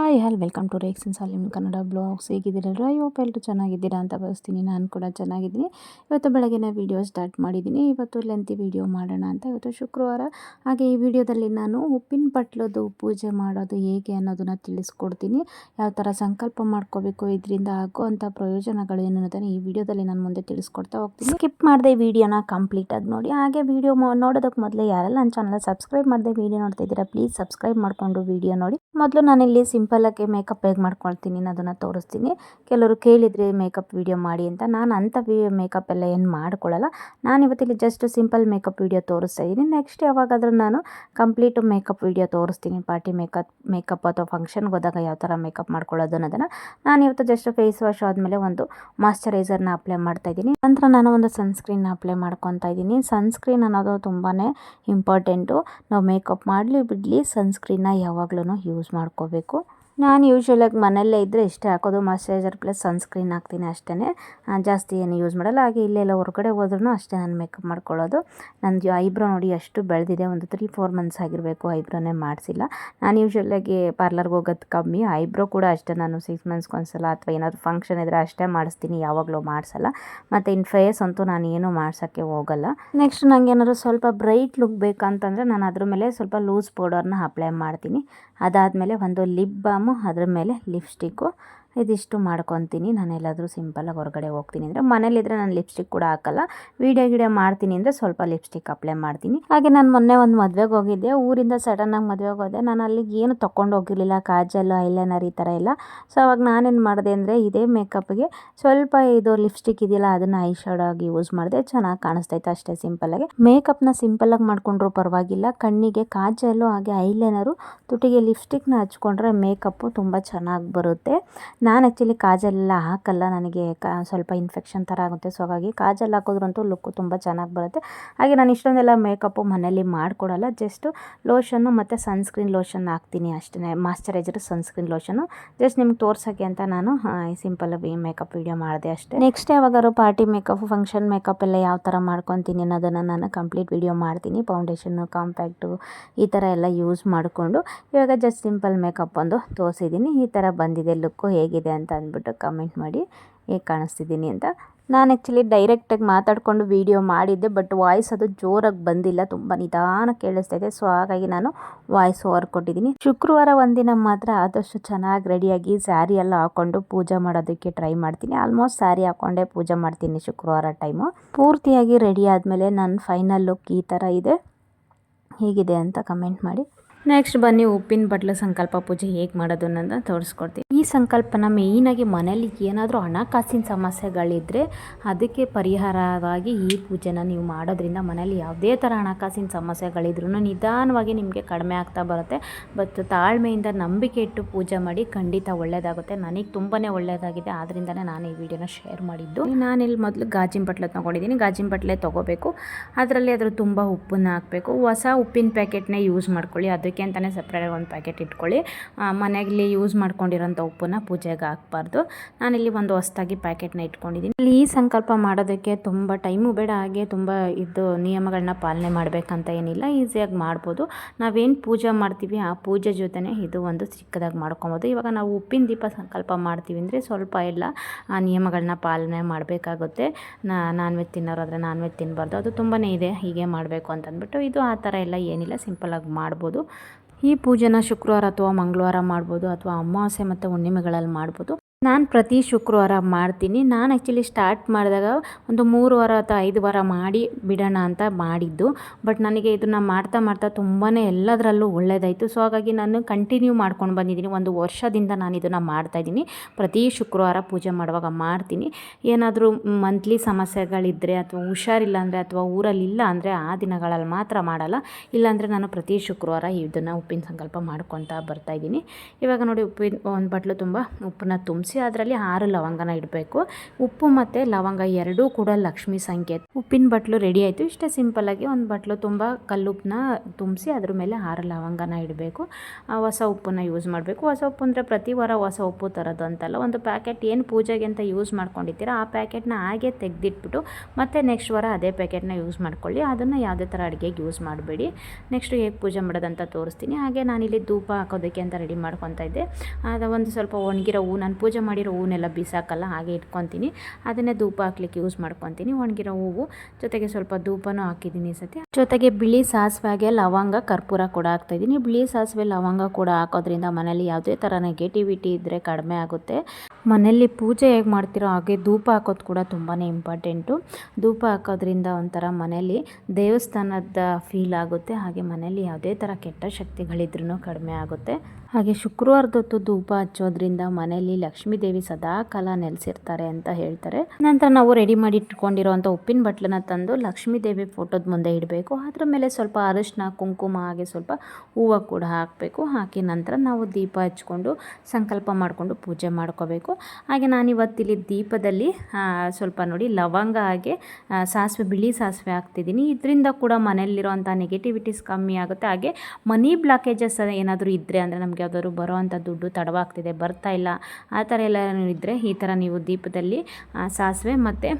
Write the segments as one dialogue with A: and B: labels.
A: Hi ಹಲ್ welcome to ರೇಕ್ಸ್ ಇನ್ ಸಾಲಿಮ್ ಕನ್ನಡ ಬ್ಲಾಗ್ಸ್ ಹೇಗಿದ್ದೀರಲ್ಲ ಅಯ್ಯೋ ಎಲ್ಲರೂ ಚೆನ್ನಾಗಿದ್ದೀರಾ ಅಂತ ಬಯಸ್ತೀನಿ ನಾನು ಕೂಡ ಚೆನ್ನಾಗಿದ್ದೀನಿ. ಇವತ್ತು ಬೆಳಗಿನ ವೀಡಿಯೋ ಸ್ಟಾರ್ಟ್ ಮಾಡಿದ್ದೀನಿ. ಇವತ್ತು ಲೆಂತಿ ವೀಡಿಯೋ ಮಾಡೋಣ ಅಂತ ಇವತ್ತು ಶುಕ್ರವಾರ. ಹಾಗೆ ಈ ವಿಡಿಯೋದಲ್ಲಿ ನಾನು ಉಪ್ಪಿನ ಪಟ್ಲದ್ದು ಪೂಜೆ ಮಾಡೋದು ಹೇಗೆ ಅನ್ನೋದನ್ನು ತಿಳಿಸ್ಕೊಡ್ತೀನಿ. ಯಾವ ಥರ ಸಂಕಲ್ಪ ಮಾಡ್ಕೋಬೇಕು, ಇದರಿಂದ ಆಗುವಂಥ ಪ್ರಯೋಜನಗಳು ಏನು ಅನ್ನೋದನ್ನು ಈ ವಿಡಿಯೋದಲ್ಲಿ ನಾನು ಮುಂದೆ ತಿಳಿಸ್ಕೊಡ್ತಾ ಹೋಗ್ತೀನಿ. ಸ್ಕಿಪ್ ಮಾಡದೆ ವಿಡಿಯೋನ ಕಂಪ್ಲೀಟಾಗಿ ನೋಡಿ. ಹಾಗೆ ವಿಡಿಯೋ ನೋಡೋದಕ್ಕೆ ಮೊದಲೇ ಯಾರೆಲ್ಲ ನನ್ನ ಚಾನಲ್ ಸಬ್ಸ್ಕ್ರೈಬ್ ಮಾಡದೆ ವೀಡಿಯೋ ನೋಡ್ತಾ ಇದ್ದೀರಾ ಪ್ಲೀಸ್ ಸಬ್ಸ್ಕ್ರೈಬ್ ಮಾಡಿಕೊಂಡು ವೀಡಿಯೋ ನೋಡಿ. ಮೊದಲು ನಾನಿಲ್ಲಿ ಸಿಂಪಲ್ಲಾಗಿ ಮೇಕಪ್ ಹೇಗೆ ಮಾಡ್ಕೊಳ್ತೀನಿ ಅನ್ನೋದನ್ನು ತೋರಿಸ್ತೀನಿ. ಕೆಲವರು ಕೇಳಿದರೆ ಮೇಕಪ್ ವೀಡಿಯೋ ಮಾಡಿ ಅಂತ. ನಾನು ಅಂಥ ವಿ, ಮೇಕಪ್ ಎಲ್ಲ ಏನು ಮಾಡ್ಕೊಳ್ಳಲ್ಲ ನಾನು ಇವತ್ತಿಲ್ಲಿ ಜಸ್ಟ್ ಸಿಂಪಲ್ ಮೇಕಪ್ ವೀಡಿಯೋ ತೋರಿಸ್ತಾ ಇದ್ದೀನಿ. ನೆಕ್ಸ್ಟ್ ಯಾವಾಗಾದರೂ ನಾನು ಕಂಪ್ಲೀಟ್ ಮೇಕಪ್ ವೀಡಿಯೋ ತೋರಿಸ್ತೀನಿ. ಪಾರ್ಟಿ ಮೇಕಪ್ ಮೇಕಪ್ ಅಥವಾ ಫಂಕ್ಷನ್ಗೆ ಹೋದಾಗ ಯಾವ ಥರ ಮೇಕಪ್ ಮಾಡ್ಕೊಳ್ಳೋದು ಅನ್ನೋದನ್ನು. ನಾನು ಇವತ್ತು ಜಸ್ಟ್ ಫೇಸ್ ವಾಶ್ ಆದಮೇಲೆ ಒಂದು ಮಾಯಶ್ಚರೈಸರ್ನ ಅಪ್ಲೈ ಮಾಡ್ತಾ ಇದ್ದೀನಿ. ನಂತರ ನಾನು ಒಂದು ಸನ್ಸ್ಕ್ರೀನ್ನ ಅಪ್ಲೈ ಮಾಡ್ಕೊತಾ ಇದ್ದೀನಿ. ಸನ್ಸ್ಕ್ರೀನ್ ಅನ್ನೋದು ತುಂಬಾ ಇಂಪಾರ್ಟೆಂಟು ನಾವು ಮೇಕಪ್ ಮಾಡಲಿ ಬಿಡಲಿ ಸನ್ಸ್ಕ್ರೀನ್ನ ಯಾವಾಗಲೂ ಯೂಸ್ ಮಾಡ್ಕೋಬೇಕು. ನಾನು ಯೂಶ್ವಲಾಗಿ ಮನೆಯಲ್ಲೇ ಇದ್ದರೆ ಇಷ್ಟೇ. ಹಾಕೋದು ಮಾಯಶ್ಚರೈಸರ್ ಪ್ಲಸ್ ಸನ್ಸ್ಕ್ರೀನ್ ಹಾಕ್ತೀನಿ ಅಷ್ಟೇ ಜಾಸ್ತಿ ಏನು ಯೂಸ್ ಮಾಡಲ್ಲ. ಹಾಗೆ ಇಲ್ಲೆಲ್ಲ ಹೊರಗಡೆ ಹೋದ್ರೂ ಅಷ್ಟೇ ನಾನು ಮೇಕಪ್ ಮಾಡ್ಕೊಳ್ಳೋದು. ನಂದು ಐಬ್ರೋ ನೋಡಿ ಅಷ್ಟು ಬೆಳೆದಿದೆ. ಒಂದು ತ್ರೀ ಫೋರ್ ಮಂತ್ಸ್ ಆಗಿರಬೇಕು. ಐಬ್ರೋನೇ ಮಾಡಿಸಿಲ್ಲ. ನಾನು ಯೂಶ್ವಲಾಗಿ ಪಾರ್ಲರ್ಗೆ ಹೋಗೋದು ಕಮ್ಮಿ. ಐಬ್ರೋ ಕೂಡ ಅಷ್ಟೇ. ನಾನು ಸಿಕ್ಸ್ ಮಂತ್ಸ್ಗೆ ಒಂದ್ಸಲ ಅಥವಾ ಏನಾದರೂ ಫಂಕ್ಷನ್ ಇದ್ದರೆ ಅಷ್ಟೇ ಮಾಡಿಸ್ತೀನಿ. ಯಾವಾಗಲೂ ಮಾಡಿಸಲ್ಲ. ಮತ್ತು ಇನ್ನು ಫೇಸ್ ಅಂತೂ ನಾನು ಏನೂ ಮಾಡ್ಸೋಕ್ಕೆ ಹೋಗಲ್ಲ. ನೆಕ್ಸ್ಟ್ ನನಗೆ ಏನಾದರೂ ಸ್ವಲ್ಪ ಬ್ರೈಟ್ ಲುಕ್ ಬೇಕಂತಂದರೆ ನಾನು ಅದ್ರ ಮೇಲೆ ಸ್ವಲ್ಪ ಲೂಸ್ ಪೌಡರ್ನ ಅಪ್ಲೈ ಮಾಡ್ತೀನಿ. ಅದಾದಮೇಲೆ ಒಂದು ಲಿಪ್ ಬಾಮು ಅದ್ರ ಮೇಲೆ ಲಿಪ್ಸ್ಟಿಕ್ಕು ಇದಿಷ್ಟು ಮಾಡ್ಕೊತೀನಿ. ನಾನು ಎಲ್ಲಾದರೂ ಸಿಂಪಲಾಗಿ ಹೊರಗಡೆ ಹೋಗ್ತೀನಿ ಅಂದರೆ ಮನೇಲಿದ್ದರೆ ನಾನು ಲಿಪ್ಸ್ಟಿಕ್ ಕೂಡ ಹಾಕಲ್ಲ. ವೀಡಿಯೋ ಗಿಡಿಯೋ ಮಾಡ್ತೀನಿ ಅಂದರೆ ಸ್ವಲ್ಪ ಲಿಪ್ಸ್ಟಿಕ್ ಅಪ್ಲೈ ಮಾಡ್ತೀನಿ. ಹಾಗೆ ನಾನು ಮೊನ್ನೆ ಒಂದು ಮದುವೆಗೆ ಹೋಗಿದ್ದೆ. ಊರಿಂದ ಸಡನ್ನಾಗಿ ಮದುವೆಗೆ ಹೋದೆ. ನಾನು ಅಲ್ಲಿಗೆ ಏನು ತೊಗೊಂಡು ಹೋಗಿರಲಿಲ್ಲ. ಕಾಜಲ್ ಐಲೈನರ್ ಈ ಥರ ಎಲ್ಲ. ಸೊ ಅವಾಗ ನಾನೇನು ಮಾಡಿದೆ ಅಂದರೆ ಇದೇ ಮೇಕಪ್ಗೆ ಸ್ವಲ್ಪ ಇದು ಲಿಪ್ಸ್ಟಿಕ್ ಇದೆಯಲ್ಲ, ಅದನ್ನು ಐ ಆಗಿ ಯೂಸ್ ಮಾಡಿದೆ. ಚೆನ್ನಾಗಿ ಕಾಣಿಸ್ತೈತೆ ಅಷ್ಟೇ ಸಿಂಪಲಾಗಿ ಮೇಕಪ್ನ ಸಿಂಪಲಾಗಿ ಮಾಡಿಕೊಂಡ್ರೂ ಪರವಾಗಿಲ್ಲ. ಕಣ್ಣಿಗೆ ಕಾಜಲ್ಲು ಹಾಗೆ ಐಲೈನರು ತುಟಿಗೆ ಲಿಪ್ಸ್ಟಿಕ್ನ ಹಚ್ಕೊಂಡ್ರೆ ಮೇಕಪ್ಪು ತುಂಬ ಚೆನ್ನಾಗಿ ಬರುತ್ತೆ. ನಾನು ಆ್ಯಕ್ಚುಲಿ ಕಾಜೆಲ್ಲ ಹಾಕಲ್ಲ, ನನಗೆ ಕಾ ಸ್ವಲ್ಪ ಇನ್ಫೆಕ್ಷನ್ ಥರ ಆಗುತ್ತೆ. ಸೊ ಹಾಗಾಗಿ ಕಾಜಲ್ ಹಾಕೋದ್ರಂತೂ ಲುಕ್ಕು ತುಂಬ ಚೆನ್ನಾಗಿ ಬರುತ್ತೆ. ಹಾಗೆ ನಾನು ಇಷ್ಟೊಂದೆಲ್ಲ ಮೇಕಪ್ಪು ಮನೇಲಿ ಮಾಡಿಕೊಡಲ್ಲ ಜಸ್ಟು ಲೋಷನ್ನು ಮತ್ತು ಸನ್ಸ್ಕ್ರೀನ್ ಲೋಷನ್ ಹಾಕ್ತೀನಿ ಅಷ್ಟೇ ಮಾಯ್ಶ್ಚರೈಸರು ಸನ್ಸ್ಕ್ರೀನ್ ಲೋಷನು ಜಸ್ಟ್ ನಿಮ್ಗೆ ತೋರ್ಸೋಕ್ಕೆ ಅಂತ ನಾನು ಸಿಂಪಲ್ ಮೇಕಪ್ ವೀಡಿಯೋ ಮಾಡಿದೆ ಅಷ್ಟೇ. ನೆಕ್ಸ್ಟ್ ಯಾವಾಗಾದ್ರು ಪಾರ್ಟಿ ಮೇಕಪ್ ಫಂಕ್ಷನ್ ಮೇಕಪ್ ಎಲ್ಲ ಯಾವ ಥರ ಮಾಡ್ಕೊತೀನಿ ಅನ್ನೋದನ್ನು ನಾನು ಕಂಪ್ಲೀಟ್ ವೀಡಿಯೋ ಮಾಡ್ತೀನಿ. ಫೌಂಡೇಶನ್ನು ಕಾಂಪ್ಯಾಕ್ಟು ಈ ಥರ ಎಲ್ಲ ಯೂಸ್ ಮಾಡಿಕೊಂಡು ಇವಾಗ ಜಸ್ಟ್ ಸಿಂಪಲ್ ಮೇಕಪ್ ಒಂದು ತೋರಿಸಿದ್ದೀನಿ. ಈ ಥರ ಬಂದಿದೆ ಲುಕ್ಕು ಹೇಗೆ ಹೇಗಿದೆ ಅಂತ ಅಂದ್ಬಿಟ್ಟು ಕಮೆಂಟ್ ಮಾಡಿ ಹೇಗೆ ಕಾಣಿಸ್ತಿದ್ದೀನಿ ಅಂತ. ನಾನು ಆ್ಯಕ್ಚುಲಿ ಡೈರೆಕ್ಟಾಗಿ ಮಾತಾಡಿಕೊಂಡು ವೀಡಿಯೋ ಮಾಡಿದ್ದೆ ಬಟ್ ವಾಯ್ಸ್ ಅದು ಜೋರಾಗಿ ಬಂದಿಲ್ಲ, ತುಂಬ ನಿಧಾನ ಕೇಳಿಸ್ತಾ ಇದೆ. ಸೊ ಹಾಗಾಗಿ ನಾನು ವಾಯ್ಸ್ ಓವರ್ ಕೊಟ್ಟಿದ್ದೀನಿ. ಶುಕ್ರವಾರ ಒಂದಿನ ಮಾತ್ರ ಆದಷ್ಟು ಚೆನ್ನಾಗಿ ರೆಡಿಯಾಗಿ ಸ್ಯಾರಿ ಎಲ್ಲ ಹಾಕ್ಕೊಂಡು ಪೂಜೆ ಮಾಡೋದಕ್ಕೆ ಟ್ರೈ ಮಾಡ್ತೀನಿ. ಆಲ್ಮೋಸ್ಟ್ ಸ್ಯಾರಿ ಹಾಕ್ಕೊಂಡೇ ಪೂಜೆ ಮಾಡ್ತೀನಿ ಶುಕ್ರವಾರ ಟೈಮು ಪೂರ್ತಿಯಾಗಿ ರೆಡಿ ಆದಮೇಲೆ ನನ್ನ ಫೈನಲ್ ಲುಕ್ ಈ ಥರ ಇದೆ. ಹೇಗಿದೆ ಅಂತ ಕಮೆಂಟ್ ಮಾಡಿ. ನೆಕ್ಸ್ಟ್ ಬನ್ನಿ, ಉಪ್ಪಿನ ಬಟ್ಲು ಸಂಕಲ್ಪ ಪೂಜೆ ಹೇಗೆ ಮಾಡೋದು ಅನ್ನೋದನ್ನ ತೋರಿಸ್ಕೊಡ್ತೀನಿ. ಈ ಸಂಕಲ್ಪನ ಮೇಯ್ನಾಗಿ ಮನೇಲಿ ಏನಾದರೂ ಹಣಕಾಸಿನ ಸಮಸ್ಯೆಗಳಿದ್ದರೆ ಅದಕ್ಕೆ ಪರಿಹಾರವಾಗಿ ಈ ಪೂಜೆನ ನೀವು ಮಾಡೋದ್ರಿಂದ ಮನೇಲಿ ಯಾವುದೇ ಥರ ಹಣಕಾಸಿನ ಸಮಸ್ಯೆಗಳಿದ್ರೂ ನಿಧಾನವಾಗಿ ನಿಮಗೆ ಕಡಿಮೆ ಆಗ್ತಾ ಬರುತ್ತೆ. ಬಟ್ ತಾಳ್ಮೆಯಿಂದ ನಂಬಿಕೆ ಇಟ್ಟು ಪೂಜೆ ಮಾಡಿ ಖಂಡಿತ ಒಳ್ಳೆಯದಾಗುತ್ತೆ ನನಗೆ ತುಂಬಾ ಒಳ್ಳೆಯದಾಗಿದೆ ಆದ್ದರಿಂದಲೇ ನಾನು ಈ ವಿಡಿಯೋನ ಶೇರ್ ಮಾಡಿದ್ದು. ನಾನಿಲ್ಲಿ ಮೊದಲು ಗಾಜಿನ ಬಟ್ಲೆ ತೊಗೊಂಡಿದ್ದೀನಿ. ಗಾಜಿನ ಬಟ್ಲೆ ತೊಗೋಬೇಕು. ಅದರಲ್ಲಿ ಅದರ ತುಂಬ ಉಪ್ಪನ್ನು ಹಾಕಬೇಕು. ಹೊಸ ಉಪ್ಪಿನ ಪ್ಯಾಕೆಟ್ನೇ ಯೂಸ್ ಮಾಡ್ಕೊಳ್ಳಿ. ಅದಕ್ಕೆ ಅದಕ್ಕೆ ಅಂತಲೇ ಸಪ್ರೇಟಾಗಿ ಒಂದು ಪ್ಯಾಕೆಟ್ ಇಟ್ಕೊಳ್ಳಿ. ಮನೆಯಲ್ಲಿ ಯೂಸ್ ಮಾಡ್ಕೊಂಡಿರೋಂಥ ಉಪ್ಪನ್ನ ಪೂಜೆಗೆ ಹಾಕ್ಬಾರ್ದು. ನಾನಿಲ್ಲಿ ಒಂದು ಹೊಸ್ದಾಗಿ ಪ್ಯಾಕೆಟ್ನ ಇಟ್ಕೊಂಡಿದ್ದೀನಿ ಇಲ್ಲಿ ಈ ಸಂಕಲ್ಪ ಮಾಡೋದಕ್ಕೆ ತುಂಬ ಟೈಮು ಬೇಡ. ಹಾಗೆ ತುಂಬ ಇದು ನಿಯಮಗಳನ್ನ ಪಾಲನೆ ಮಾಡಬೇಕಂತ ಏನಿಲ್ಲ. ಈಸಿಯಾಗಿ ಮಾಡ್ಬೋದು. ನಾವೇನು ಪೂಜೆ ಮಾಡ್ತೀವಿ, ಆ ಪೂಜೆ ಜೊತೆನೇ ಇದು ಒಂದು ಚಿಕ್ಕದಾಗಿ ಮಾಡ್ಕೊಬೋದು. ಇವಾಗ ನಾವು ಉಪ್ಪಿನ ದೀಪ ಸಂಕಲ್ಪ ಮಾಡ್ತೀವಿ ಅಂದರೆ ಸ್ವಲ್ಪ ಎಲ್ಲ, ಆ, ನಿಯಮಗಳನ್ನ ಪಾಲನೆ ಮಾಡಬೇಕಾಗುತ್ತೆ. ನಾನ್ ವೆಜ್ ತಿನ್ನೋರಾದರೆ ನಾನ್ ವೆಜ್ ತಿನ್ನಬಾರ್ದು ಅದು ತುಂಬಾ ಇದೆ. ಹೀಗೆ ಮಾಡಬೇಕು ಅಂತಂದ್ಬಿಟ್ಟು ಇದು ಆ ಥರ ಎಲ್ಲ ಏನಿಲ್ಲ. ಸಿಂಪಲಾಗಿ ಮಾಡ್ಬೋದು. ಈ ಪೂಜೆನ ಶುಕ್ರವಾರ ಅಥವಾ ಮಂಗಳವಾರ ಮಾಡ್ಬೋದು ಅಥವಾ ಅಮಾವಾಸ್ಯೆ ಮತ್ತು ಹುಣ್ಣಿಮೆಗಳಲ್ಲಿ ಮಾಡ್ಬೋದು. ನಾನು ಪ್ರತಿ ಶುಕ್ರವಾರ ಮಾಡ್ತೀನಿ. ನಾನು ಆ್ಯಕ್ಚುಲಿ ಸ್ಟಾರ್ಟ್ ಮಾಡಿದಾಗ ಒಂದು ಮೂರು ವಾರ ಅಥವಾ ಐದು ವಾರ ಮಾಡಿ ಬಿಡೋಣ ಅಂತ ಮಾಡಿದ್ದು. ಬಟ್ ನನಗೆ ಇದನ್ನು ಮಾಡ್ತಾ ಮಾಡ್ತಾ ತುಂಬಾ ಎಲ್ಲದರಲ್ಲೂ ಒಳ್ಳೆಯದಾಯಿತು ಸೊ ಹಾಗಾಗಿ ನಾನು ಕಂಟಿನ್ಯೂ ಮಾಡ್ಕೊಂಡು ಬಂದಿದ್ದೀನಿ. ಒಂದು ವರ್ಷದಿಂದ ನಾನು ಇದನ್ನು ಮಾಡ್ತಾಯಿದ್ದೀನಿ ಪ್ರತಿ ಶುಕ್ರವಾರ ಪೂಜೆ ಮಾಡುವಾಗ ಮಾಡ್ತೀನಿ. ಏನಾದರೂ ಮಂತ್ಲಿ ಸಮಸ್ಯೆಗಳಿದ್ದರೆ ಅಥವಾ ಹುಷಾರಿಲ್ಲ ಅಂದರೆ ಅಥವಾ ಊರಲ್ಲಿ ಇಲ್ಲ ಅಂದರೆ ಆ ದಿನಗಳಲ್ಲಿ ಮಾತ್ರ ಮಾಡಲ್ಲ. ಇಲ್ಲಾಂದರೆ ನಾನು ಪ್ರತಿ ಶುಕ್ರವಾರ ಇದನ್ನು ಉಪ್ಪಿನ ಸಂಕಲ್ಪ ಮಾಡ್ಕೊತಾ ಬರ್ತಾಯಿದ್ದೀನಿ ಇವಾಗ ನೋಡಿ ಉಪ್ಪಿನ, ಒಂದು ಬಟ್ಲು ತುಂಬ ಉಪ್ಪನ್ನ ತುಂಬಿಸಿ ಹಚ್ಚಿ ಅದರಲ್ಲಿ ಆರು ಲವಂಗನ ಇಡಬೇಕು. ಉಪ್ಪು ಮತ್ತು ಲವಂಗ ಎರಡೂ ಕೂಡ ಲಕ್ಷ್ಮಿ ಸಂಕೇತ. ಉಪ್ಪಿನ ಬಟ್ಲು ರೆಡಿ ಆಯಿತು. ಇಷ್ಟೇ ಸಿಂಪಲ್ಲಾಗಿ ಒಂದು ಬಟ್ಲು ತುಂಬ ಕಲ್ಲುಪ್ಪನ್ನ ತುಂಬಿಸಿ ಅದ್ರ ಮೇಲೆ ಆರು ಲವಂಗನ ಇಡಬೇಕು. ಹೊಸ ಉಪ್ಪನ್ನ ಯೂಸ್ ಮಾಡಬೇಕು. ಹೊಸ ಉಪ್ಪು ಅಂದರೆ ಪ್ರತಿ ವಾರ ಹೊಸ ಉಪ್ಪು ತರೋದು ಅಂತಲ್ಲ. ಒಂದು ಪ್ಯಾಕೆಟ್ ಏನು ಪೂಜೆಗೆ ಅಂತ ಯೂಸ್ ಮಾಡ್ಕೊಂಡಿರ್ತೀರ ಆ ಪ್ಯಾಕೆಟ್ನ ಹಾಗೆ ತೆಗೆದಿಟ್ಬಿಟ್ಟು ಮತ್ತೆ ನೆಕ್ಸ್ಟ್ ವಾರ ಅದೇ ಪ್ಯಾಕೆಟ್ನ ಯೂಸ್ ಮಾಡ್ಕೊಳ್ಳಿ. ಅದನ್ನು ಯಾವುದೇ ಥರ ಅಡುಗೆಗೆ ಯೂಸ್ ಮಾಡಬೇಡಿ. ನೆಕ್ಸ್ಟ್ ಹೇಗೆ ಪೂಜೆ ಮಾಡೋದಂತ ತೋರಿಸ್ತೀನಿ. ಹಾಗೆ ನಾನಿಲ್ಲಿ ಧೂಪ ಹಾಕೋದಕ್ಕೆ ಅಂತ ರೆಡಿ ಮಾಡ್ಕೊತಾ ಇದ್ದೆ. ಅದು ಒಂದು ಸ್ವಲ್ಪ ಒಣಗಿರೋ ಹೂ ನಾನು ಪೂಜೆ ಮಾಡಿರೋ ಹೂವನ್ನೆಲ್ಲ ಬಿಸಾಕಲ್ಲ, ಹಾಗೆ ಇಟ್ಕೊತೀನಿ. ಅದನ್ನೇ ಧೂಪ ಹಾಕ್ಲಿಕ್ಕೆ ಯೂಸ್ ಮಾಡ್ಕೊತೀನಿ. ಒಣಗಿರೋ ಹೂವು. ಜೊತೆಗೆ ಸ್ವಲ್ಪ ಧೂಪನೂ ಹಾಕಿದ್ದೀನಿ ಸತಿ. ಜೊತೆಗೆ ಬಿಳಿ ಸಾಸಿವೆಗೆ ಲವಂಗ ಕರ್ಪೂರ ಕೂಡ ಹಾಕ್ತಾಯಿದ್ದೀನಿ ಬಿಳಿ ಸಾಸಿವೆ, ಲವಂಗ ಕೂಡ ಹಾಕೋದ್ರಿಂದ ಮನೇಲಿ ಯಾವುದೇ ಥರ ನೆಗೆಟಿವಿಟಿ ಇದ್ದರೆ ಕಡಿಮೆ ಆಗುತ್ತೆ. ಮನೆಯಲ್ಲಿ ಪೂಜೆ ಹೇಗೆ ಮಾಡ್ತಿರೋ ಹಾಗೆ ಧೂಪ ಹಾಕೋದು ಕೂಡ ತುಂಬಾ ಇಂಪಾರ್ಟೆಂಟು ಧೂಪ ಹಾಕೋದ್ರಿಂದ ಒಂಥರ ಮನೇಲಿ ದೇವಸ್ಥಾನದ ಫೀಲ್ ಆಗುತ್ತೆ. ಹಾಗೆ ಮನೇಲಿ ಯಾವುದೇ ಥರ ಕೆಟ್ಟ ಶಕ್ತಿಗಳಿದ್ರೂ ಕಡಿಮೆ ಆಗುತ್ತೆ. ಹಾಗೆ ಶುಕ್ರವಾರದೊತ್ತು ಧೂಪ ಹಚ್ಚೋದ್ರಿಂದ ಮನೆಯಲ್ಲಿ ಲಕ್ಷ್ಮೀ ದೇವಿ ಸದಾ ಕಾಲ ನೆಲೆಸಿರ್ತಾರೆ ಅಂತ ಹೇಳ್ತಾರೆ. ನಂತರ ನಾವು ರೆಡಿ ಮಾಡಿ ಇಟ್ಕೊಂಡಿರುವಂಥ ಉಪ್ಪಿನ ಬಟ್ಲನ್ನ ತಂದು ಲಕ್ಷ್ಮೀ ದೇವಿ ಫೋಟೋದ ಮುಂದೆ ಇಡಬೇಕು. ಅದ್ರ ಮೇಲೆ ಸ್ವಲ್ಪ ಅರಿಶಿನ, ಕುಂಕುಮ ಹಾಗೆ ಸ್ವಲ್ಪ ಹೂವು ಕೂಡ ಹಾಕಬೇಕು. ಹಾಕಿ ನಂತರ ನಾವು ದೀಪ ಹಚ್ಕೊಂಡು ಸಂಕಲ್ಪ ಮಾಡಿಕೊಂಡು ಪೂಜೆ ಮಾಡ್ಕೋಬೇಕು. ಹಾಗೆ ನಾನು ಇವತ್ತಿಲ್ಲಿ ದೀಪದಲ್ಲಿ ಸ್ವಲ್ಪ ನೋಡಿ ಲವಂಗ ಹಾಗೆ ಸಾಸಿವೆ, ಬಿಳಿ ಸಾಸಿವೆ ಹಾಕ್ತಿದ್ದೀನಿ. ಇದರಿಂದ ಕೂಡ ಮನೆಯಲ್ಲಿರುವಂಥ ನೆಗೆಟಿವಿಟೀಸ್ ಕಮ್ಮಿ ಆಗುತ್ತೆ. ಹಾಗೆ ಮನಿ ಬ್ಲಾಕೇಜಸ್ ಏನಾದರೂ ಇದ್ದರೆ ಅಂದರೆ ನಮಗೆ ಯಾವುದಾದ್ರು ಬರೋವಂಥ ದುಡ್ಡು ತಡವಾಗ್ತಿದೆ, ಬರ್ತಾ ಇಲ್ಲ. ಆ ಥರ ಎಲ್ಲ ಇದ್ದರೆ ಈ ಥರ ನೀವು ದೀಪದಲ್ಲಿ ಸಾಸಿವೆ ಮತ್ತು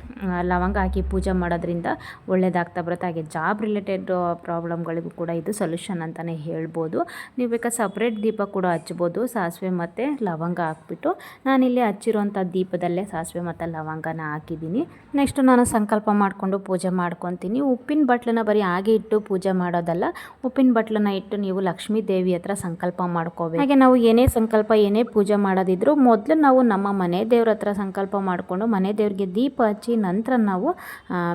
A: ಲವಂಗ ಹಾಕಿ ಪೂಜೆ ಮಾಡೋದ್ರಿಂದ ಒಳ್ಳೇದಾಗ್ತಾ ಬರುತ್ತೆ. ಹಾಗೆ ಜಾಬ್ ರಿಲೇಟೆಡ್ ಪ್ರಾಬ್ಲಮ್ಗಳಿಗೂ ಕೂಡ ಇದು ಸೊಲ್ಯೂಷನ್ ಅಂತಲೇ ಹೇಳ್ಬೋದು. ನೀವು ಬೇಕಾ ಸಪ್ರೇಟ್ ದೀಪ ಕೂಡ ಹಚ್ಬೋದು. ಸಾಸಿವೆ ಮತ್ತು ಲವಂಗ ಹಾಕ್ಬಿಟ್ಟು ನಾನಿಲ್ಲಿ ಹಚ್ಚಿರೋಂಥ ದೀಪದಲ್ಲೇ ಸಾಸಿವೆ ಮತ್ತು ಲವಂಗನ ಹಾಕಿದ್ದೀನಿ. ನೆಕ್ಸ್ಟು ನಾನು ಸಂಕಲ್ಪ ಮಾಡಿಕೊಂಡು ಪೂಜೆ ಮಾಡ್ಕೊತೀನಿ. ಉಪ್ಪಿನ ಬಟ್ಲನ್ನ ಬರೀ ಹಾಗೆ ಇಟ್ಟು ಪೂಜೆ ಮಾಡೋದಲ್ಲ, ಉಪ್ಪಿನ ಬಟ್ಲನ್ನ ಇಟ್ಟು ನೀವು ಲಕ್ಷ್ಮೀ ದೇವಿ ಹತ್ರ ಸಂಕಲ್ಪ ಮಾಡ್ಕೋಬೇಕು ಹಾಗೆ ನಾವು ಏನೇ ಸಂಕಲ್ಪ, ಏನೇ ಪೂಜೆ ಮಾಡೋದಿದ್ರು ಮೊದಲು ನಾವು ನಮ್ಮ ಮನೆ ದೇವ್ರ ಹತ್ರ ಸಂಕಲ್ಪ ಮಾಡಿಕೊಂಡು ಮನೆ ದೇವ್ರಿಗೆ ದೀಪ ಹಚ್ಚಿ ನಂತರ ನಾವು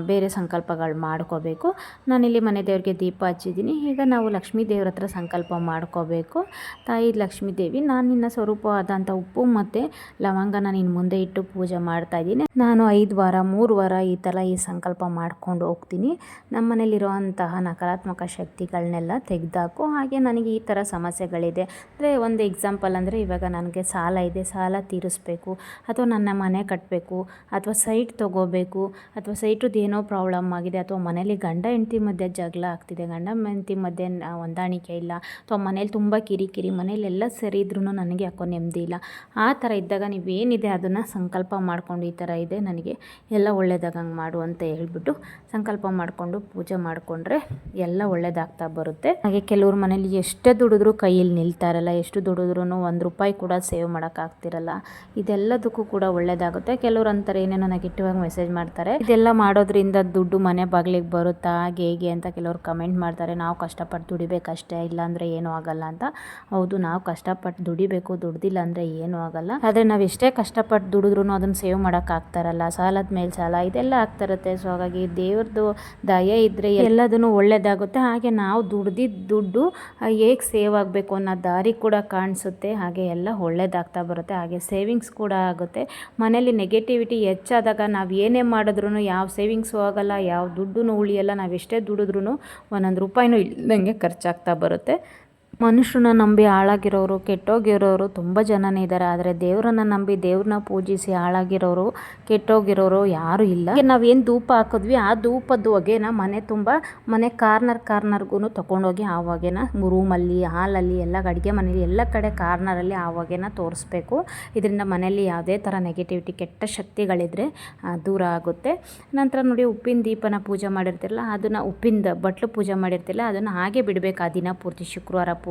A: ಬೇರೆ ಸಂಕಲ್ಪಗಳು ಮಾಡ್ಕೋಬೇಕು. ನಾನಿಲ್ಲಿ ಮನೆ ದೇವ್ರಿಗೆ ದೀಪ ಹಚ್ಚಿದ್ದೀನಿ. ಈಗ ನಾವು ಲಕ್ಷ್ಮೀ ದೇವ್ರ ಹತ್ರ ಸಂಕಲ್ಪ ಮಾಡ್ಕೋಬೇಕು. ತಾಯಿ ಲಕ್ಷ್ಮೀ ದೇವಿ, ನಾನು ನಿನ್ನ ಸ್ವರೂಪವಾದಂಥ ಉಪ್ಪು ಮತ್ತು ಲವಂಗನ ನಿನ್ನ ಮುಂದೆ ಇಟ್ಟು ಪೂಜೆ ಮಾಡ್ತಾ ಇದ್ದೀನಿ. ನಾನು ಐದು ವಾರ, ಮೂರು ವಾರ ಈ ಥರ ಈ ಸಂಕಲ್ಪ ಮಾಡ್ಕೊಂಡು ಹೋಗ್ತೀನಿ. ನಮ್ಮ ಮನೇಲಿರುವಂತಹ ನಕಾರಾತ್ಮಕ ಶಕ್ತಿಗಳನ್ನೆಲ್ಲ ತೆಗೆದಾಕು. ಹಾಗೆ ನನಗೆ ಈ ಥರ ಸಮಸ್ಯೆಗಳಿದೆ. ಅಂದರೆ ಒಂದು ಎಕ್ಸಾಂಪಲ್ ಅಂದರೆ ಇವಾಗ ನನಗೆ ಸಾಲ ಇದೆ, ಸಾಲ ತೀರಿಸ್ಬೇಕು ಅಥವಾ ನನ್ನ ಮನೆ ಕಟ್ಟಬೇಕು ಅಥವಾ ಸೈಟ್ ತೊಗೋಬೇಕು ಅಥವಾ ಸೈಟದ್ದು ಏನೋ ಪ್ರಾಬ್ಲಮ್ ಆಗಿದೆ ಅಥವಾ ಮನೇಲಿ ಗಂಡ, ಹೆಂಡತಿ ಮಧ್ಯೆ ಜಗಳ ಆಗ್ತಿದೆ, ಗಂಡ, ಹೆಂಡತಿ ಮಧ್ಯೆ ಹೊಂದಾಣಿಕೆ ಇಲ್ಲ ಅಥವಾ ಮನೇಲಿ ತುಂಬ ಕಿರಿಕಿರಿ, ಮನೇಲಿ ಎಲ್ಲ ಸರಿ ಇದ್ರೂ ನನಗೆ ಯಾಕೋ ನೆಮ್ಮದಿ ಇಲ್ಲ. ಆ ಥರ ಇದ್ದಾಗ ನೀವೇನಿದೆ ಅದನ್ನು ಸಂಕಲ್ಪ ಮಾಡಿಕೊಂಡು ಈ ಥರ ಇದೆ, ನನಗೆ ಎಲ್ಲ ಒಳ್ಳೇದಾಗಂಗೆ ಮಾಡು ಅಂತ ಹೇಳ್ಬಿಟ್ಟು ಸಂಕಲ್ಪ ಮಾಡಿಕೊಂಡು ಪೂಜೆ ಮಾಡಿಕೊಂಡ್ರೆ ಎಲ್ಲ ಒಳ್ಳೇದಾಗ್ತಾ ಬರುತ್ತೆ. ಹಾಗೆ ಕೆಲವ್ರ ಮನೇಲಿ ಎಷ್ಟೇ ದುಡಿದ್ರೂ ಕೈಯಲ್ಲಿ ನಿಲ್ತಾರಲ್ಲ ಎಷ್ಟು ದುಡಿದ್ರೂ ಒಂದು ರೂಪಾಯಿ ಕೂಡ ಸೇವ್ ಮಾಡೋಕ್ಕಾಗ್ತಿರಲ್ಲ ಇದೆಲ್ಲದಕ್ಕೂ ಕೂಡ ಒಳ್ಳೇದಾಗುತ್ತೆ. ಕೆಲವ್ರು ಅಂತಾರೆ ಏನೇನೋ ನೆಗೆಟಿವ್ ಆಗಿ ಮೆಸೇಜ್ ಮಾಡ್ತಾರೆ. ಇದೆಲ್ಲ ಮಾಡೋದ್ರಿಂದ ದುಡ್ಡು ಮನೆ ಬಾಗಿಲಿಗೆ ಬರುತ್ತಾ, ಹಾಗೆ, ಹೇಗೆ ಅಂತ ಕೆಲವರು ಕಮೆಂಟ್ ಮಾಡ್ತಾರೆ. ನಾವು ಕಷ್ಟಪಟ್ಟು ದುಡಿಬೇಕಷ್ಟೇ, ಇಲ್ಲಾಂದರೆ ಏನೂ ಆಗಲ್ಲ ಅಂತ. ಹೌದು, ನಾವು ಕಷ್ಟಪಟ್ಟು ದುಡಿಬೇಕು, ದುಡ್ದಿಲ್ಲ ಅಂದರೆ ಏನೂ ಆಗಲ್ಲ. ಆದರೆ ನಾವು ಎಷ್ಟೇ ಕಷ್ಟಪಟ್ಟು ದುಡಿದ್ರೂ ಅದನ್ನು ಸೇವ್ ಮಾಡೋಕ್ಕಾಗ್ತಾರಲ್ಲ ಸಾಲದ ಮೇಲೆ ಸಾಲ, ಇದೆಲ್ಲ ಆಗ್ತಿರುತ್ತೆ. ಸೊ ಹಾಗಾಗಿ ದೇವ್ರದ್ದು ದಯೆ ಇದ್ದರೆ ಎಲ್ಲದನ್ನು ಒಳ್ಳೆಯದಾಗುತ್ತೆ ಹಾಗೆ ನಾವು ದುಡ್ದಿದ್ದ ದುಡ್ಡು ಹೇಗೆ ಸೇವ್ ಆಗಬೇಕು ಅನ್ನೋ ದಾರಿ ಕೂಡ ಕಾಣಿಸುತ್ತೆ, ಹಾಗೆ ಎಲ್ಲ ಒಳ್ಳೇದಾಗ್ತಾ ಬರುತ್ತೆ, ಹಾಗೆ ಸೇವಿಂಗ್ಸ್ ಕೂಡ ಆಗುತ್ತೆ. ಮನೇಲಿ ನೆಗೆಟಿವಿಟಿ ಹೆಚ್ಚಾದಾಗ ನಾವು ಏನೇ ಮಾಡಿದ್ರೂ ಯಾವ ಸೇವಿಂಗ್ಸು ಆಗಲ್ಲ, ಯಾವ ದುಡ್ಡು ಉಳಿಯಲ್ಲ, ನಾವು ಎಷ್ಟೇ ದುಡಿದ್ರೂ ಒಂದೊಂದು ರೂಪಾಯಿನೂ ಇಲ್ಲದಂಗೆ ಖರ್ಚಾಗ್ತಾ ಬರುತ್ತೆ. ಮನುಷ್ಯರನ್ನ ನಂಬಿ ಹಾಳಾಗಿರೋರು, ಕೆಟ್ಟೋಗಿರೋರು ತುಂಬ ಜನನೇ ಇದ್ದಾರೆ. ಆದರೆ ದೇವರನ್ನ ನಂಬಿ ದೇವ್ರನ್ನ ಪೂಜಿಸಿ ಹಾಳಾಗಿರೋರು, ಕೆಟ್ಟೋಗಿರೋರು ಯಾರು ಇಲ್ಲ. ನಾವೇನು ಧೂಪ ಹಾಕಿದ್ವಿ, ಆ ಧೂಪದ ಹೊಗೆನ ಮನೆ ತುಂಬ, ಮನೆ ಕಾರ್ನರ್ ಕಾರ್ನರ್ಗೂ ತೊಗೊಂಡೋಗಿ ಆ ಹೊಗೆನ ರೂಮಲ್ಲಿ, ಹಾಲಲ್ಲಿ, ಎಲ್ಲ ಅಡುಗೆ ಮನೆಯಲ್ಲಿ, ಎಲ್ಲ ಕಡೆ ಕಾರ್ನರಲ್ಲಿ ಆ ಹೊಗೆನ ತೋರಿಸ್ಬೇಕು. ಇದರಿಂದ ಮನೆಯಲ್ಲಿ ಯಾವುದೇ ಥರ ನೆಗೆಟಿವಿಟಿ ಕೆಟ್ಟ ಶಕ್ತಿಗಳಿದ್ರೆ ದೂರ ಆಗುತ್ತೆ. ನಂತರ ನೋಡಿ ಉಪ್ಪಿನ ದೀಪನ ಪೂಜೆ ಮಾಡಿರ್ತಿರಲ್ಲ, ಅದನ್ನು ಉಪ್ಪಿಂದ ಬಟ್ಲು ಪೂಜೆ ಮಾಡಿರ್ತಿಲ್ಲ ಅದನ್ನು ಹಾಗೆ ಬಿಡಬೇಕು ಆ ದಿನ ಪೂರ್ತಿ ಶುಕ್ರವಾರ ಪೂರ್ತಿ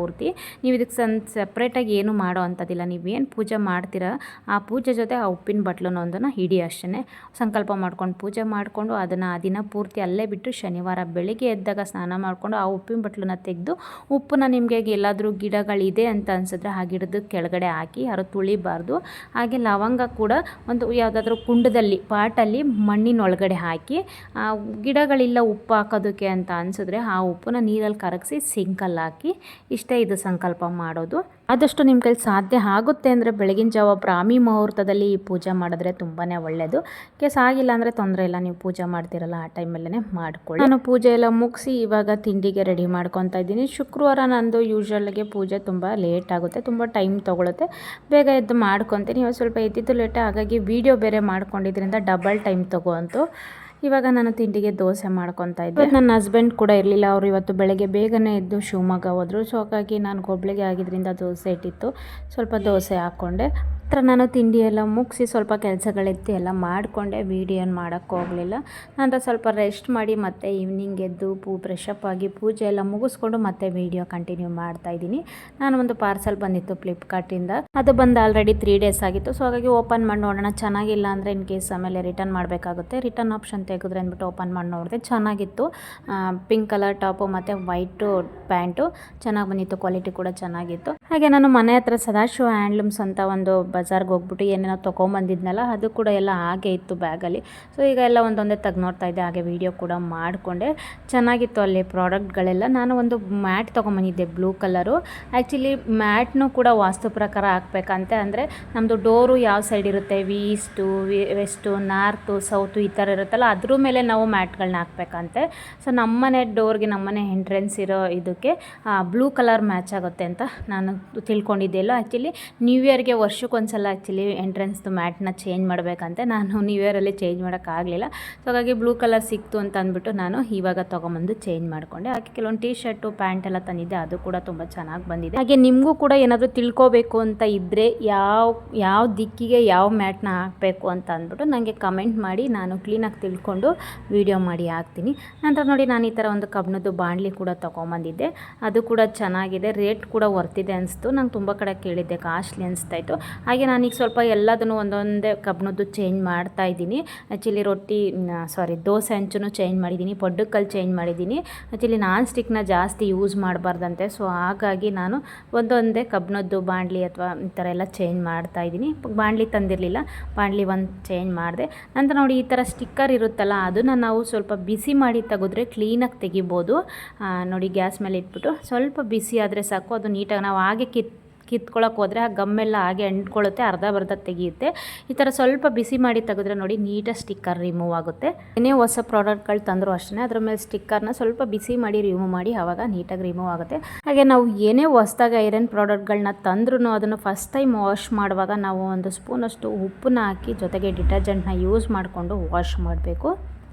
A: ನೀವು ಇದಕ್ಕೆ ಸನ್ ಸಪ್ರೇಟಾಗಿ ಏನು ಮಾಡೋ ಅಂಥದ್ದಿಲ್ಲ ನೀವೇನು ಪೂಜೆ ಮಾಡ್ತೀರಾ, ಆ ಪೂಜೆ ಜೊತೆ ಆ ಉಪ್ಪಿನ ಬಟ್ಲನ್ನೊಂದನ್ನು ಹಿಡಿ ಅಷ್ಟೇ ಸಂಕಲ್ಪ ಮಾಡ್ಕೊಂಡು ಪೂಜೆ ಮಾಡಿಕೊಂಡು ಅದನ್ನು ಆ ದಿನ ಪೂರ್ತಿ ಅಲ್ಲೇ ಬಿಟ್ಟು ಶನಿವಾರ ಬೆಳಿಗ್ಗೆ ಎದ್ದಾಗ ಸ್ನಾನ ಮಾಡಿಕೊಂಡು ಆ ಉಪ್ಪಿನ ಬಟ್ಲನ್ನ ತೆಗೆದು, ಉಪ್ಪನ್ನ ನಿಮಗೆ ಎಲ್ಲಾದರೂ ಗಿಡಗಳಿದೆ ಅಂತ ಅನಿಸಿದ್ರೆ ಆ ಗಿಡದ ಕೆಳಗಡೆ ಹಾಕಿ ಯಾರು ತುಳಿಬಾರ್ದು. ಹಾಗೆ ಲವಂಗ ಕೂಡ ಒಂದು ಯಾವುದಾದ್ರೂ ಕುಂಡದಲ್ಲಿ, ಪಾಟಲ್ಲಿ ಮಣ್ಣಿನೊಳಗಡೆ ಹಾಕಿ ಗಿಡಗಳಿಲ್ಲ ಉಪ್ಪು ಹಾಕೋದಕ್ಕೆ ಅಂತ ಅನಿಸಿದ್ರೆ ಆ ಉಪ್ಪನ್ನ ನೀರಲ್ಲಿ ಕರಗಿಸಿ ಸಿಂಕಲ್ಲಿ ಹಾಕಿ, ಇಷ್ಟೇ ಇದು ಸಂಕಲ್ಪ ಮಾಡೋದು. ಆದಷ್ಟು ನಿಮ್ಮ ಕೈಲಿ ಸಾಧ್ಯ ಆಗುತ್ತೆ ಅಂದರೆ ಬೆಳಗಿನ ಜಾವ ಬ್ರಾಹ್ಮಿ ಮುಹೂರ್ತದಲ್ಲಿ ಈ ಪೂಜೆ ಮಾಡಿದ್ರೆ ತುಂಬಾ ಒಳ್ಳೆಯದು ಕೇಸ್ ಆಗಿಲ್ಲ ಅಂದರೆ ತೊಂದರೆ ಇಲ್ಲ, ನೀವು ಪೂಜೆ ಮಾಡ್ತಿರಲ್ಲ ಆ ಟೈಮಲ್ಲೇ ಮಾಡ್ಕೊಳ್ಳಿ. ನಾನು ಪೂಜೆ ಎಲ್ಲ ಮುಗಿಸಿ ಇವಾಗ ತಿಂಡಿಗೆ ರೆಡಿ ಮಾಡ್ಕೊತಾ ಇದ್ದೀನಿ. ಶುಕ್ರವಾರ ನಂದು ಯೂಶ್ವಲ್ಗೆ ಪೂಜೆ ತುಂಬ ಲೇಟ್ ಆಗುತ್ತೆ, ತುಂಬ ಟೈಮ್ ತೊಗೊಳುತ್ತೆ. ಬೇಗ ಎದ್ದು ಮಾಡ್ಕೊತೀನಿ. ಇವಾಗ ಸ್ವಲ್ಪ ಎದ್ದಿದ್ದು ಲೇಟ್ ಹಾಗಾಗಿ ವೀಡಿಯೋ ಬೇರೆ ಮಾಡ್ಕೊಂಡಿದ್ರಿಂದ ಡಬಲ್ ಟೈಮ್ ತೊಗೊವಂತು ಇವಾಗ ನಾನು ತಿಂಡಿಗೆ ದೋಸೆ ಮಾಡ್ಕೊತಾ ಇದ್ದೆ. ನನ್ನ ಹಸ್ಬೆಂಡ್ ಕೂಡ ಇರಲಿಲ್ಲ. ಅವರು ಇವತ್ತು ಬೆಳಗ್ಗೆ ಬೇಗನೆ ಎದ್ದು ಶಿವಮೊಗ್ಗ ಹೋದರು. ಸೊ ಹಾಗಾಗಿ ನಾನು ಗೊಬ್ಬಳಿಗೆ ಆಗಿದ್ದರಿಂದ ದೋಸೆ ಇಟ್ಟಿತ್ತು. ಸ್ವಲ್ಪ ದೋಸೆ ಹಾಕ್ಕೊಂಡೆ ಹತ್ರ ನಾನು ತಿಂಡಿ ಎಲ್ಲ ಮುಗಿಸಿ ಸ್ವಲ್ಪ ಕೆಲಸಗಳಿತ್ತು ಎಲ್ಲ ಮಾಡಿಕೊಂಡೆ ವೀಡಿಯೋ ಏನು ಮಾಡೋಕ್ಕೆ ಹೋಗಲಿಲ್ಲ. ನಂತರ ಸ್ವಲ್ಪ ರೆಸ್ಟ್ ಮಾಡಿ ಮತ್ತೆ ಈವ್ನಿಂಗ್ ಎದ್ದು ಪೂ ಫ್ರೆಶಪ್ ಆಗಿ ಪೂಜೆ ಎಲ್ಲ ಮುಗಿಸ್ಕೊಂಡು ಮತ್ತೆ ವೀಡಿಯೋ ಕಂಟಿನ್ಯೂ ಮಾಡ್ತಾ ಇದ್ದೀನಿ. ನಾನು ಒಂದು ಪಾರ್ಸಲ್ ಬಂದಿತ್ತು ಫ್ಲಿಪ್ಕಾರ್ಟಿಂದ ಅದು ಬಂದು ಆಲ್ರೆಡಿ ತ್ರೀ ಡೇಸ್ ಆಗಿತ್ತು. ಸೊ ಹಾಗಾಗಿ ಓಪನ್ ಮಾಡಿ ನೋಡೋಣ. ಚೆನ್ನಾಗಿಲ್ಲ ಅಂದರೆ ಇನ್ ಕೇಸ್ ಆಮೇಲೆ ರಿಟರ್ನ್ ಮಾಡಬೇಕಾಗುತ್ತೆ. ರಿಟರ್ನ್ ಆಪ್ಷನ್ ತೆಗೆದ್ರೆ ಅಂದ್ಬಿಟ್ಟು ಓಪನ್ ಮಾಡಿ ನೋಡಿದೆ. ಚೆನ್ನಾಗಿತ್ತು. ಪಿಂಕ್ ಕಲರ್ ಟಾಪು ಮತ್ತು ವೈಟು ಪ್ಯಾಂಟು ಚೆನ್ನಾಗಿ ಬಂದಿತ್ತು. ಕ್ವಾಲಿಟಿ ಕೂಡ ಚೆನ್ನಾಗಿತ್ತು. ಹಾಗೆ ನಾನು ಮನೆ ಹತ್ರ ಸದಾಶಿವ ಹ್ಯಾಂಡ್ಲೂಮ್ಸ್ ಅಂತ ಒಂದು ಬಜಾರ್ಗೆ ಹೋಗ್ಬಿಟ್ಟು ಏನೇನೋ ತೊಗೊಂಬಂದಿದ್ನಲ್ಲ, ಅದು ಕೂಡ ಎಲ್ಲ ಹಾಗೆ ಇತ್ತು ಬ್ಯಾಗಲ್ಲಿ. ಸೊ ಈಗ ಎಲ್ಲ ಒಂದೊಂದೇ ತೆಗ್ದು ನೋಡ್ತಾ ಇದ್ದೆ, ಹಾಗೆ ವೀಡಿಯೋ ಕೂಡ ಮಾಡಿಕೊಂಡೆ. ಚೆನ್ನಾಗಿತ್ತು ಅಲ್ಲಿ ಪ್ರಾಡಕ್ಟ್ಗಳೆಲ್ಲ. ನಾನು ಒಂದು ಮ್ಯಾಟ್ ತೊಗೊಂಬಂದಿದ್ದೆ, ಬ್ಲೂ ಕಲರು. ಆ್ಯಕ್ಚುಲಿ ಮ್ಯಾಟ್ನು ಕೂಡ ವಾಸ್ತು ಪ್ರಕಾರ ಹಾಕ್ಬೇಕಂತೆ. ಅಂದರೆ ನಮ್ಮದು ಡೋರು ಯಾವ ಸೈಡ್ ಇರುತ್ತೆ? ಈಸ್ಟು ವೆಸ್ಟು ನಾರ್ತು ಸೌತು ಈ ಥರ ಇರುತ್ತಲ್ಲ, ಅದ್ರ ಮೇಲೆ ನಾವು ಮ್ಯಾಟ್ಗಳನ್ನ ಹಾಕ್ಬೇಕಂತೆ. ಸೊ ನಮ್ಮನೆ ಡೋರ್ಗೆ ನಮ್ಮನೆ ಎಂಟ್ರೆನ್ಸ್ ಇರೋ ಇದಕ್ಕೆ ಬ್ಲೂ ಕಲರ್ ಮ್ಯಾಚ್ ಆಗುತ್ತೆ ಅಂತ ನಾನು ತಿಳ್ಕೊಂಡಿದ್ದೆಲ್ಲ ಆ್ಯಕ್ಚುಲಿ ನ್ಯೂ ಇಯರ್ಗೆ ವರ್ಷಕ್ಕೊಂದ್ಸಲ ಆ್ಯಕ್ಚುಲಿ ಎಂಟ್ರೆನ್ಸ್ದು ಮ್ಯಾಟ್ನ ಚೇಂಜ್ ಮಾಡಬೇಕಂತೆ. ನಾನು ನ್ಯೂ ಇಯರಲ್ಲಿ ಚೇಂಜ್ ಮಾಡೋಕ್ಕಾಗಲಿಲ್ಲ ಸೊ ಹಾಗಾಗಿ ಬ್ಲೂ ಕಲರ್ ಸಿಕ್ತು ಅಂತ ಅಂದ್ಬಿಟ್ಟು ನಾನು ಇವಾಗ ತೊಗೊಂಬಂದು ಚೇಂಜ್ ಮಾಡಿಕೊಂಡೆ. ಹಾಗೆ ಕೆಲವೊಂದು ಟೀ ಶರ್ಟು ಪ್ಯಾಂಟ್ ಎಲ್ಲ ತಂದಿದ್ದೆ. ಅದು ಕೂಡ ತುಂಬ ಚೆನ್ನಾಗಿ ಬಂದಿದೆ. ಹಾಗೆ ನಿಮಗೂ ಕೂಡ ಏನಾದರೂ ತಿಳ್ಕೊಬೇಕು ಅಂತ ಇದ್ದರೆ ಯಾವ ಯಾವ ದಿಕ್ಕಿಗೆ ಯಾವ ಮ್ಯಾಟ್ನ ಹಾಕಬೇಕು ಅಂತ ಅಂದ್ಬಿಟ್ಟು ನನಗೆ ಕಮೆಂಟ್ ಮಾಡಿ. ನಾನು ಕ್ಲೀನಾಗಿ ತಿಳ್ಕೊಂಡು ವಿಡಿಯೋ ಮಾಡಿ ಹಾಕ್ತೀನಿ. ನಂತರ ನೋಡಿ ನಾನು ಈ ಥರ ಒಂದು ಕಬ್ಬಣದ್ದು ಬಾಣಲಿ ಕೂಡ ತೊಗೊಂಬಂದಿದ್ದೆ. ಅದು ಕೂಡ ಚೆನ್ನಾಗಿದೆ. ರೇಟ್ ಕೂಡ ವರ್ತಿದೆ ಅನಿಸ್ತು. ನಂಗೆ ತುಂಬ ಕಡೆ ಕೇಳಿದ್ದೆ. ಕಾಸ್ಟ್ಲಿ ಅನಿಸ್ತಾಯಿತ್ತು ಹಾಗೆ ನಾನೀಗ ಸ್ವಲ್ಪ ಎಲ್ಲದನ್ನು ಒಂದೊಂದೇ ಕಬ್ಬಿಣದ್ದು ಚೇಂಜ್ ಮಾಡ್ತಾ ಇದ್ದೀನಿ. ಆ್ಯಕ್ಚುಲಿ ರೊಟ್ಟಿ ಸಾರಿ ದೋಸೆ ಹಂಚು ಚೇಂಜ್ ಮಾಡಿದ್ದೀನಿ. ಪಡ್ಡುಕಲ್ಲಿ ಚೇಂಜ್ ಮಾಡಿದ್ದೀನಿ. ಆ್ಯಕ್ಚುಲಿ ನಾನ್ ಸ್ಟಿಕ್ನ ಜಾಸ್ತಿ ಯೂಸ್ ಮಾಡಬಾರ್ದಂತೆ. ಸೊ ಹಾಗಾಗಿ ನಾನು ಒಂದೊಂದೇ ಕಬ್ಬಿಣದ್ದು ಬಾಣಲಿ ಅಥವಾ ಈ ಥರ ಎಲ್ಲ ಚೇಂಜ್ ಮಾಡ್ತಾ ಇದ್ದೀನಿ. ಬಾಣಲಿ ತಂದಿರಲಿಲ್ಲ. ಬಾಣಲಿ ಒಂದು ಚೇಂಜ್ ಮಾಡಿದೆ. ನಂತರ ನೋಡಿ ಈ ಥರ ಸ್ಟಿಕ್ಕರ್ ಇರುತ್ತಲ್ಲ, ಅದನ್ನು ನಾವು ಸ್ವಲ್ಪ ಬಿಸಿ ಮಾಡಿ ತೆಗೆದ್ರೆ ಕ್ಲೀನಾಗಿ ತೆಗಿಬೋದು. ನೋಡಿ ಗ್ಯಾಸ್ ಮೇಲೆ ಇಟ್ಬಿಟ್ಟು ಸ್ವಲ್ಪ ಬಿಸಿ ಆದರೆ ಸಾಕು. ಅದು ನೀಟಾಗಿ ನಾವು ಹಾಗೆ ಕಿತ್ ಕಿತ್ಕೊಳ್ಳೋಕೆ ಹೋದರೆ ಆ ಗಮ್ಮೆಲ್ಲ ಹಾಗೆ ಅಂಟ್ಕೊಳ್ಳುತ್ತೆ, ಅರ್ಧ ಬರ್ಧ ತೆಗೆಯುತ್ತೆ. ಈ ಥರ ಸ್ವಲ್ಪ ಬಿಸಿ ಮಾಡಿ ತೆಗೆದ್ರೆ ನೋಡಿ ನೀಟಾಗಿ ಸ್ಟಿಕ್ಕರ್ ರಿಮೂವ್ ಆಗುತ್ತೆ. ಏನೇ ಹೊಸ ಪ್ರಾಡಕ್ಟ್ಗಳು ತಂದರೂ ಅಷ್ಟೇ ಅದ್ರ ಮೇಲೆ ಸ್ಟಿಕ್ಕರ್ನ ಸ್ವಲ್ಪ ಬಿಸಿ ಮಾಡಿ ರಿಮೂವ್ ಮಾಡಿ ಆವಾಗ ನೀಟಾಗಿ ರಿಮೂವ್ ಆಗುತ್ತೆ. ಹಾಗೆ ನಾವು ಏನೇ ಹೊಸ್ದಾಗಿ ಐರನ್ ಪ್ರಾಡಕ್ಟ್ಗಳನ್ನ ತಂದ್ರೂ ಅದನ್ನು ಫಸ್ಟ್ ಟೈಮ್ ವಾಶ್ ಮಾಡುವಾಗ ನಾವು ಒಂದು ಸ್ಪೂನಷ್ಟು ಉಪ್ಪನ್ನ ಹಾಕಿ ಜೊತೆಗೆ ಡಿಟರ್ಜೆಂಟ್ನ ಯೂಸ್ ಮಾಡಿಕೊಂಡು ವಾಶ್ ಮಾಡಬೇಕು.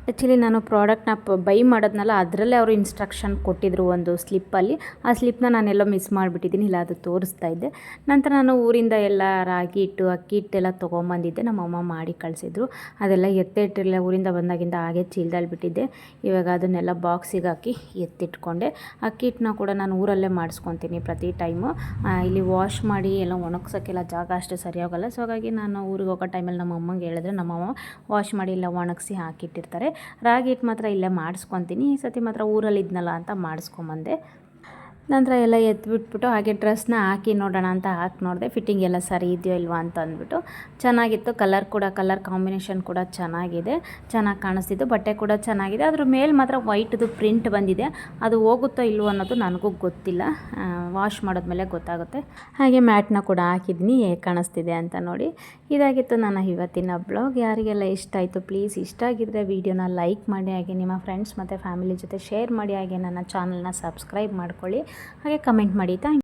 A: ಆ್ಯಕ್ಚುಲಿ ನಾನು ಪ್ರಾಡಕ್ಟ್ನ ಬೈ ಮಾಡೋದ್ನಲ್ಲ, ಅದರಲ್ಲೇ ಅವರು ಇನ್ಸ್ಟ್ರಕ್ಷನ್ ಕೊಟ್ಟಿದ್ದರು ಒಂದು ಸ್ಲಿಪ್ಪಲ್ಲಿ. ಆ ಸ್ಲಿಪ್ನ ನಾನೆಲ್ಲೋ ಮಿಸ್ ಮಾಡಿಬಿಟ್ಟಿದ್ದೀನಿ, ಇಲ್ಲ ಅದು ತೋರಿಸ್ತಾ ಇದ್ದೆ. ನಂತರ ನಾನು ಊರಿಂದ ಎಲ್ಲ ರಾಗಿ ಹಿಟ್ಟು, ಅಕ್ಕಿ ಹಿಟ್ಟೆಲ್ಲ ತೊಗೊಂಬಂದಿದ್ದೆ. ನಮ್ಮಮ್ಮ ಮಾಡಿ ಕಳಿಸಿದ್ರು. ಅದೆಲ್ಲ ಎತ್ತಿಟ್ಟಿರಲಿಲ್ಲ. ಊರಿಂದ ಬಂದಾಗಿಂದ ಹಾಗೆ ಚೀಲದಲ್ಲಿ ಬಿಟ್ಟಿದ್ದೆ. ಇವಾಗ ಅದನ್ನೆಲ್ಲ ಬಾಕ್ಸಿಗೆ ಹಾಕಿ ಎತ್ತಿಟ್ಕೊಂಡೆ. ಅಕ್ಕಿ ಹಿಟ್ಟನ್ನ ಕೂಡ ನಾನು ಊರಲ್ಲೇ ಮಾಡಿಸ್ಕೊತೀನಿ ಪ್ರತಿ ಟೈಮು. ಇಲ್ಲಿ ವಾಶ್ ಮಾಡಿ ಎಲ್ಲ ಒಣಗ್ಸೋಕ್ಕೆಲ್ಲ ಜಾಗ ಅಷ್ಟು ಸರಿ ಹೋಗಲ್ಲ ಸೊ ಹಾಗಾಗಿ ನಾನು ಊರಿಗೆ ಹೋಗೋ ಟೈಮಲ್ಲಿ ನಮ್ಮ ಅಮ್ಮಂಗೆ ಹೇಳಿದ್ರೆ ನಮ್ಮಮ್ಮ ವಾಶ್ ಮಾಡಿ ಎಲ್ಲ ಒಣಗಿಸಿ ಹಾಕಿಟ್ಟಿರ್ತಾರೆ. ರಾಗಿ ಹಿಟ್ಟು ಮಾತ್ರ ಇಲ್ಲೇ ಮಾಡಿಸ್ಕೊತೀನಿ. ಈ ಸತಿ ಮಾತ್ರ ಊರಲ್ಲಿ ಇದ್ನಲ್ಲ ಅಂತ ಮಾಡಿಸ್ಕೊಂಬಂದೆ. ನಂತರ ಎಲ್ಲ ಎತ್ಬಿಟ್ಬಿಟ್ಟು ಹಾಗೆ ಡ್ರೆಸ್ನ ಹಾಕಿ ನೋಡೋಣ ಅಂತ ಹಾಕಿ ನೋಡಿದೆ. ಫಿಟ್ಟಿಂಗ್ ಎಲ್ಲ ಸರಿ ಇದೆಯೋ ಇಲ್ವಾ ಅಂತ ಅಂದ್ಬಿಟ್ಟು. ಚೆನ್ನಾಗಿತ್ತು. ಕಲರ್ ಕೂಡ ಕಲರ್ ಕಾಂಬಿನೇಷನ್ ಕೂಡ ಚೆನ್ನಾಗಿದೆ. ಚೆನ್ನಾಗಿ ಕಾಣಿಸ್ತಿತ್ತು. ಬಟ್ಟೆ ಕೂಡ ಚೆನ್ನಾಗಿದೆ. ಅದ್ರ ಮೇಲೆ ಮಾತ್ರ ವೈಟ್ದು ಪ್ರಿಂಟ್ ಬಂದಿದೆ. ಅದು ಹೋಗುತ್ತೋ ಇಲ್ವೋ ಅನ್ನೋದು ನನಗೂ ಗೊತ್ತಿಲ್ಲ. ವಾಶ್ ಮಾಡಿದ್ಮೇಲೆ ಗೊತ್ತಾಗುತ್ತೆ. ಹಾಗೆ ಮ್ಯಾಟ್ನ ಕೂಡ ಹಾಕಿದ್ದೀನಿ. ಹೇಗೆ ಕಾಣಿಸ್ತಿದೆ ಅಂತ ನೋಡಿ. ಇದಾಗಿತ್ತು ನನ್ನ ಇವತ್ತಿನ ಬ್ಲಾಗ್ ಯಾರಿಗೆಲ್ಲ ಇಷ್ಟ ಆಯಿತು ಪ್ಲೀಸ್ ಇಷ್ಟ ಆಗಿದ್ದರೆ ವೀಡಿಯೋನ ಲೈಕ್ ಮಾಡಿ, ಹಾಗೆ ನಿಮ್ಮ ಫ್ರೆಂಡ್ಸ್ ಮತ್ತು ಫ್ಯಾಮಿಲಿ ಜೊತೆ ಶೇರ್ ಮಾಡಿ, ಹಾಗೆ ನನ್ನ ಚಾನಲ್ನ ಸಬ್ಸ್ಕ್ರೈಬ್ ಮಾಡ್ಕೊಳ್ಳಿ. ಹಾಗೆ ಕಮೆಂಟ್ ಮಾಡಿ ಥ್ಯಾಂಕ್